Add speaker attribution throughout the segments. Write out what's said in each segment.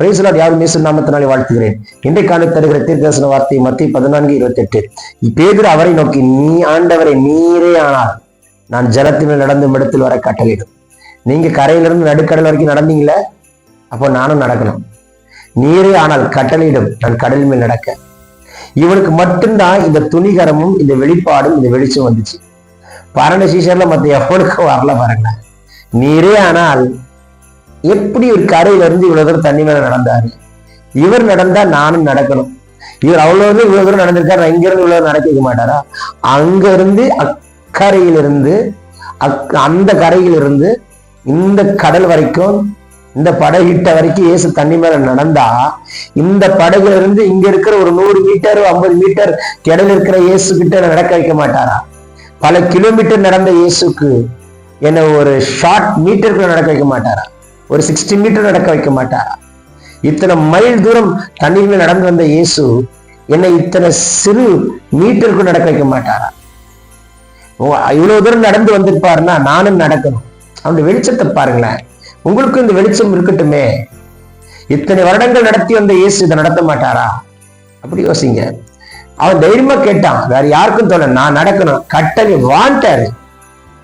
Speaker 1: பிரைஸ்லாட் யாரும் மேசு நாமத்தினாலே வாழ்த்துகிறேன். இன்றைக்கான தருகிற தீர்க்கதரிசன வார்த்தை மத்திய பதினான்கு இருபத்தி எட்டு பேதுரு அவரை நோக்கி நீ ஆண்டவரை நீரே ஆனால் நான் ஜலத்தின் நடந்து இடத்தில் வர கட்டளையிடும் நீங்க கரையிலிருந்து நடுக்கடல் வரைக்கும் நடந்தீங்களே? அப்போ நானும் நடக்கணும். நீரே ஆனால் கட்டளையிடும். நான் கடல் மேல் நடக்க. இவனுக்கு மட்டும்தான் இந்த துணிகரமும் இந்த வெளிப்பாடும் இந்த வெளிச்சம் வந்துச்சு. பரண சீசர்ல மத்த எவனுக்கும் வரல பாருங்க நீரே ஆனால் எப்படி ஒரு கரையில இருந்து இவ்வளவு தூரம் தண்ணி மேல நடந்தாரு? இவர் நடந்தா நானும் நடக்கணும். இவர் அவ்வளவு தூரம் இவ்வளவு தூரம் நடந்திருக்காரு இங்க இருந்து இவ்வளவு நடக்க வைக்க மாட்டாரா? அங்க இருந்து அக்கரையிலிருந்து அக் அந்த கரையிலிருந்து இந்த கடல் வரைக்கும் இந்த படகிட்ட வரைக்கும் இயேசு தண்ணி மேல நடந்தா இந்த படகுல இருந்து இங்க இருக்கிற ஒரு நூறு மீட்டர் ஐம்பது மீட்டர் கிடல இருக்கிற இயேசு கிட்ட நடக்க வைக்க மாட்டாரா? பல கிலோமீட்டர் நடந்த இயேசுக்கு என்ன ஒரு ஷார்ட் மீட்டருக்கு நடக்க வைக்க மாட்டாரா? ஒரு சிக்ஸ்டி மீட்டர் நடக்க வைக்க மாட்டாரா? இத்தனை மைல் தூரம் தண்ணீர்ல நடந்து வந்த இயேசு என்னை இத்தனை சிறு மீட்டருக்கு நடக்க வைக்க மாட்டாரா? ஓ, இவ்வளவு தூரம் நடந்து வந்திருப்பாருன்னா நானும் நடக்கணும். அவனுடைய வெளிச்சத்தை பாருங்களேன். உங்களுக்கும் இந்த வெளிச்சம் இருக்கட்டுமே. இத்தனை வருடங்கள் நடத்தி வந்த இயேசு இதை நடத்த மாட்டாரா? அப்படி யோசிங்க. அவன் தைரியமா கேட்டான் வேற யாருக்கும் தோண நான் நடக்கணும். கட்டளை வாண்டாரு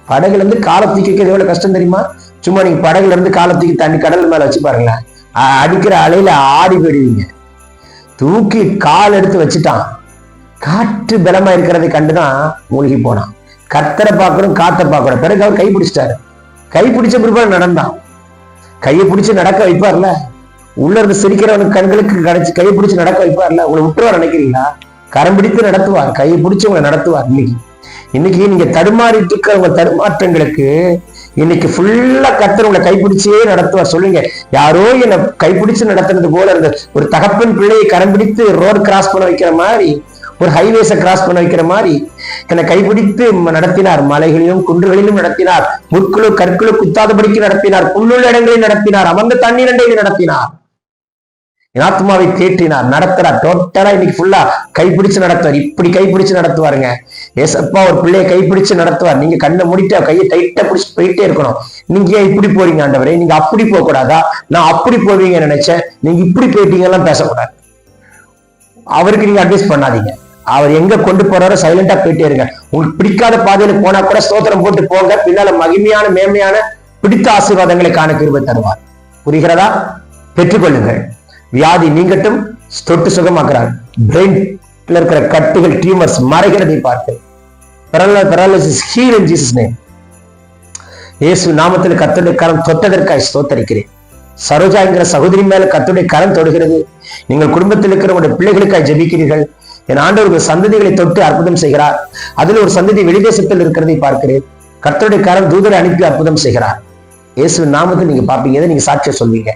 Speaker 1: படகுல இருந்து காலை தூக்கி வைக்கிறது எவ்வளவு கஷ்டம் தெரியுமா? சும்மா நீங்க படகுல இருந்து காலத்துக்கு தண்ணி கடல் மேல வச்சு பாருங்களேன். அடிக்கிற அலையில ஆடி போயிடுவீங்க. தூக்கி கால் எடுத்து வச்சுட்டான். காற்று பலமா இருக்கிறதை கண்டுதான் மூழ்கி போனான். கத்தரை பார்க்கணும் காத்த பார்க்கணும். பிறகு அவர் கை பிடிச்சிட்டாரு. கை பிடிச்ச பிற்பாடு நடந்தான். கையை பிடிச்சு நடக்க வைப்பார்ல? உள்ள இருந்து சிரிக்கிறவனுக்கு கண்களுக்கு கிடைச்சு கையை பிடிச்சு நடக்க வைப்பார்ல? உங்களை விட்டுருவார் நினைக்கிறீங்களா? கரம் பிடித்து நடத்துவார். கையை பிடிச்சு உங்களை நடத்துவார் இன்னைக்கு. இன்னைக்கு நீங்க தடுமாறிட்டு இருக்கிற உங்க தடுமாற்றங்களுக்கு இன்னைக்கு ஃபுல்லா கத்தர் உங்களை கைப்பிடிச்சே நடத்துவார். சொல்லுங்க. யாரோ என்னை கைப்பிடிச்சு நடத்துறது போல இருந்த ஒரு தகப்பன் பிள்ளையை கரம் பிடித்து ரோடு கிராஸ் பண்ண வைக்கிற மாதிரி ஒரு ஹைவேஸை கிராஸ் பண்ண வைக்கிற மாதிரி என்னை கைப்பிடித்து நடத்தினார். மலைகளிலும் குன்றுகளிலும் நடத்தினார். முட்களோ கற்களோ குத்தாதபடிக்கு நடத்தினார். புல்லுள்ள இடங்களில் நடத்தினார். அமர்ந்த தண்ணீர் நடத்தினார். என் ஆத்மாவை தேற்றினார் நடத்துறார் டோட்டலா இன்னைக்கு ஃபுல்லா கைப்பிடிச்சு நடத்துவார். இப்படி கைப்பிடிச்சு நடத்துவாருங்க. ஏசப்பா ஒரு பிள்ளையை கைப்பிடிச்சு நடத்துவார். நீங்க கண்ணை முடிட்டு கையை டைட்டா பிடிச்சு போயிட்டே இருக்கணும். நீங்க ஏன் இப்படி போறீங்க ஆண்டவரே? நீங்க அப்படி போக கூடாதா நான் அப்படி போவீங்க நினைச்சேன். நீங்க இப்படி போயிட்டீங்கலாம் பேசக்கூடாது. அவருக்கு நீங்க அட்வைஸ் பண்ணாதீங்க. அவர் எங்க கொண்டு போறாரோ சைலண்டா போயிட்டே இருங்க. உங்களுக்கு பிடிக்காத பாதையில போனா கூட ஸ்தோத்திரம் போட்டு போங்க. பின்னால மகிமையான மேன்மையான பிடித்த ஆசீர்வாதங்களை காண கிருபை தருவார். புரிகிறதா? பெற்றுக்கொள்ளுங்கள். வியாதி நீங்கட்டும் தொட்டு சுகமாக்குறார். பிரெயின்ல இருக்கிற கட்டுகள் டியூமர்ஸ் மறைகிறதை பார்த்து. Paralysis heal in Jesus name இயேசு நாமத்தில் கத்துடைய கரம் தொட்டதற்காக ஸ்தோத்தரிக்கிறேன். சரோஜா என்கிற சகோதரி மேல கத்துடைய கரம் தொடுகிறது. நீங்கள் குடும்பத்தில் இருக்கிற உங்களுடைய பிள்ளைகளுக்காய் ஜெபிக்கிறீர்கள். என் ஆண்டவர் உங்கள் சந்ததிகளை தொட்டு அற்புதம் செய்கிறார். அதில் ஒரு சந்ததி வெளிதேசத்தில் இருக்கிறதை பார்க்கிறேன். கர்த்தருடைய கரம் தூதரை அனுப்பி அற்புதம் செய்கிறார். இயேசு நாமத்தில் நீங்க பார்ப்பீங்க. நீங்க சாட்சியம் சொல்வீங்க?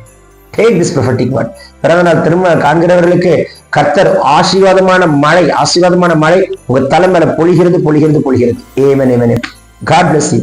Speaker 1: டேக் திஸ் ப்ரொஃபட்டிக் வேர்ட் பிறந்த நாள் திரும்ப காண்கிறவர்களுக்கு கர்த்தர் ஆசீர்வாதமான மழை ஆசீர்வாதமான மழை உங்க தலை மேல பொழிகிறது பொழிகிறது. பொழிகிறது amen amen God bless you